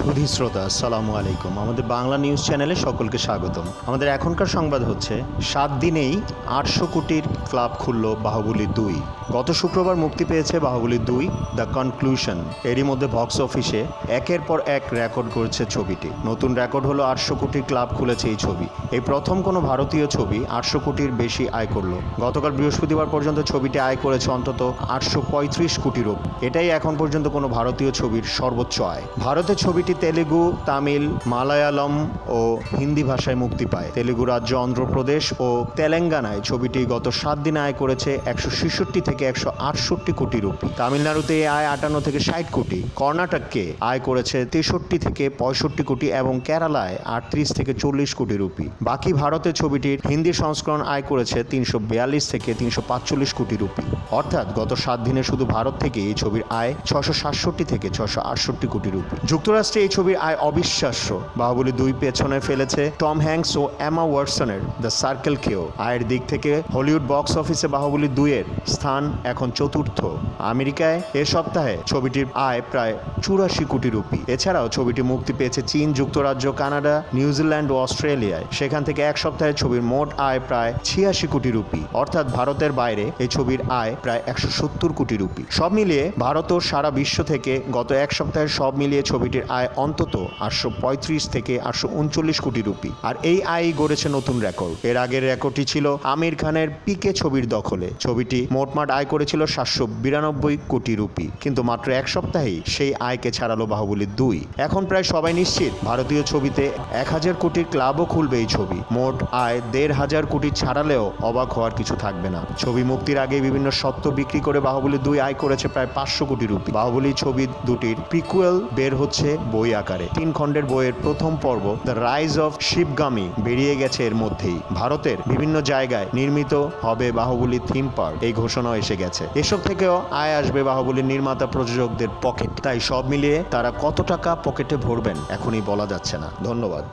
সুধী শ্রোতা, আসসালামু আলাইকুম। আমাদের বাংলা নিউজ চ্যানেলে সকলকে স্বাগতম। আমাদের এখনকার সংবাদ হচ্ছে, সাত দিনেই আটশো কোটির ক্লাব খুলল বাহুবলী দুই। গত শুক্রবার মুক্তি পেয়েছে বাহুবলী দুই, দ্য কনক্লুশন। এরই মধ্যে বক্স অফিসে একের পর এক রেকর্ড করেছে ছবিটি। নতুন রেকর্ড হলো আটশো কোটির ক্লাব খুলেছে এই ছবি। এই প্রথম কোনো ভারতীয় ছবি আটশো কোটির বেশি আয় করল। গতকাল বৃহস্পতিবার পর্যন্ত ছবিটি আয় করেছে অন্তত আটশো পঁয়ত্রিশ কোটি রূপ এটাই এখন পর্যন্ত কোনো ভারতীয় ছবির সর্বোচ্চ আয়। ভারতের ছবিটি তেলেগু, তামিল, মালায়ালম ও হিন্দি ভাষায় মুক্তি পায়। তেলেগু রাজ্য অন্ধ্রপ্রদেশ ও তেলেঙ্গানায় ছবিটি গত সাত দিনে আয় করেছে একশো ছেষট্টি থেকে একশো আটষট্টি কোটি রুপি। তামিলনাড়ুতে আয় আটান্ন থেকে ষাট কোটি। কর্ণাটককে আয় করেছে তেষট্টি থেকে পঁয়ষট্টি কোটি এবং কেরালায় আটত্রিশ থেকে চল্লিশ কোটি রুপি। বাকি ভারতের ছবিটির হিন্দি সংস্করণ আয় করেছে তিনশো বিয়াল্লিশ থেকে তিনশো পাঁচচল্লিশ কোটি রুপি। অর্থাৎ গত সাত দিনে শুধু ভারত থেকে এই ছবির আয় ছশো সাতষট্টি থেকে ছশো আটষট্টি কোটি রুপি। যুক্তরাষ্ট্রে এই ছবির আয় অবিশ্বাস্য। বাহুবলী দুই পেছনে ফেলেছে টম হ্যাঙ্কস ও এমা ওয়াটসনের দ্য সার্কেল কেও আয়ের দিক থেকে হলিউড বক্স অফিসে বাহুবলী দুইয়ের স্থান এখন চতুর্থ। আমেরিকায় এ সপ্তাহে ছবিটির আয় প্রায় চুরাশি কোটি রুপি। এছাড়াও ছবিটি মুক্তি পেয়েছে চীন, যুক্তরাজ্য, কানাডা, নিউজিল্যান্ড ও অস্ট্রেলিয়ায়। সেখান থেকে এক সপ্তাহে ছবির মোট আয় প্রায় ছিয়াশি কোটি রুপি। অর্থাৎ ভারতের বাইরে এই ছবির আয় প্রায় একশো সত্তর কোটি রুপি। সব মিলিয়ে ভারত ও সারা বিশ্ব থেকে গত এক সপ্তাহে সব মিলিয়ে ছবিটির আয় অন্তত আটশো পঁয়ত্রিশ থেকে আটশো উনচল্লিশ কোটি রুপি। আর এই আয় গড়েছে নতুন রেকর্ড এর আগের রেকর্ডটি ছিল আমির খানের পিকে ছবির দখলে। ছবিটি মোটমাট আয় করেছিল সাতশো বিরানব্বই কোটি রুপি। কিন্তু মাত্র এক সপ্তাহেই সেই আয়কে ছাড়ালো বাহুবলী দুই। এখন প্রায় সবাই নিশ্চিত ভারতীয় ছবিতে এক হাজার কোটির ক্লাবও খুলবে এই ছবি। মোট আয় দেড় হাজার কোটি ছাড়ালেও অবাক হওয়ার কিছু থাকবে না। ছবি মুক্তির আগে বিভিন্ন সত্ত্ব বিক্রি করে বাহুবলী দুই আয় করেছে প্রায় পাঁচশো কোটি রুপি। বাহুবলী ছবি দুটির প্রিকুয়েল বের হচ্ছে বই আকারে। তিন খণ্ডের বইয়ের প্রথম পর্ব, দ্য রাইজ অফ শিবগামী বেরিয়ে গেছে এর মধ্যেই। ভারতের বিভিন্ন জায়গায় নির্মিত হবে বাহুবলী থিম পার্ক। এই ঘোষণা এসে গেছে। এসব থেকেও আয় আসবে বাহুবলীর নির্মাতা প্রযোজকদের পকেট। তাই সব মিলিয়ে তারা কত টাকা পকেটে ভরবেন, এখনই বলা যাচ্ছে না। ধন্যবাদ।